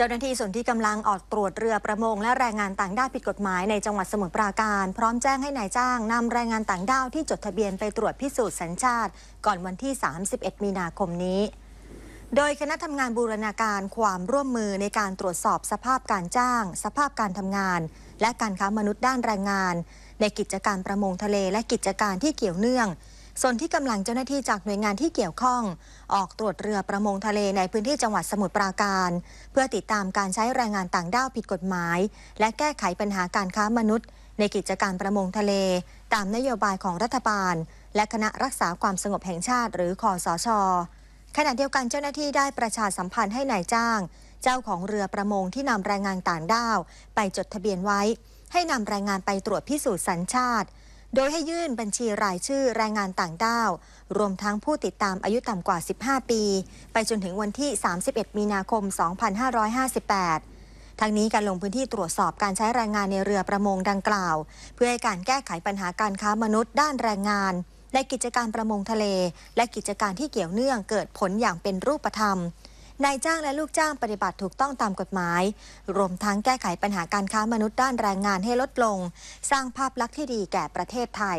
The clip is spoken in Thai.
เจ้าหน้าที่ส่วนที่กำลังออกตรวจเรือประมง และแรงงานต่างด้าวผิดกฎหมายในจังหวัดสมุทรปราการ พร้อมแจ้งให้นายจ้างนำแรงงานต่างด้าวที่จดทะเบียนไปตรวจพิสูจน์สัญชาติ ก่อนวันที่ 31 มีนาคมนี้ โดยคณะทำงานบูรณาการความร่วมมือในการตรวจสอบสภาพการจ้าง สภาพการทำงาน และการค้ามนุษย์ด้านแรงงาน ในกิจการประมงทะเลและกิจการที่เกี่ยวเนื่อง ส่วนที่กำลังเจ้าหน้าที่จากหน่วยงานที่เกี่ยวข้อง ออกตรวจเรือประมงทะเลในพื้นที่จังหวัดสมุทรปราการ เพื่อติดตามการใช้แรงงานต่างด้าวผิดกฎหมาย และแก้ไขปัญหาการค้ามนุษย์ ในกิจการประมงทะเล ตามนโยบายของรัฐบาล และคณะรักษาความสงบแห่งชาติหรือคอสชขณะเดียวกันเจ้าหน้าที่ได้ประชาสัมพันธ์ให้นายจ้าง เจ้าของเรือประมงที่นำแรงงานต่างด้าว ไปจดทะเบียนไว้ ให้นำแรงงานไปตรวจพิสูจน์สัญชาติ โดยให้ยื่นบัญชีรายชื่อแรงงานต่างด้าว รวมทั้งผู้ติดตามอายุต่ำกว่า 15 ปี ไปจนถึงวันที่ 31 มีนาคม 2558 ทั้งนี้การลงพื้นที่ตรวจสอบการใช้แรงงานในเรือประมงดังกล่าว เพื่อให้การแก้ไขปัญหาการค้ามนุษย์ด้านแรงงานในกิจการประมงทะเล และกิจการที่เกี่ยวเนื่องเกิดผลอย่างเป็นรูปธรรม นายจ้างและลูกจ้างปฏิบัติถูกต้องตามกฎหมาย รวมทั้งแก้ไขปัญหาการค้ามนุษย์ด้านแรงงานให้ลดลง สร้างภาพลักษณ์ที่ดีแก่ประเทศไทย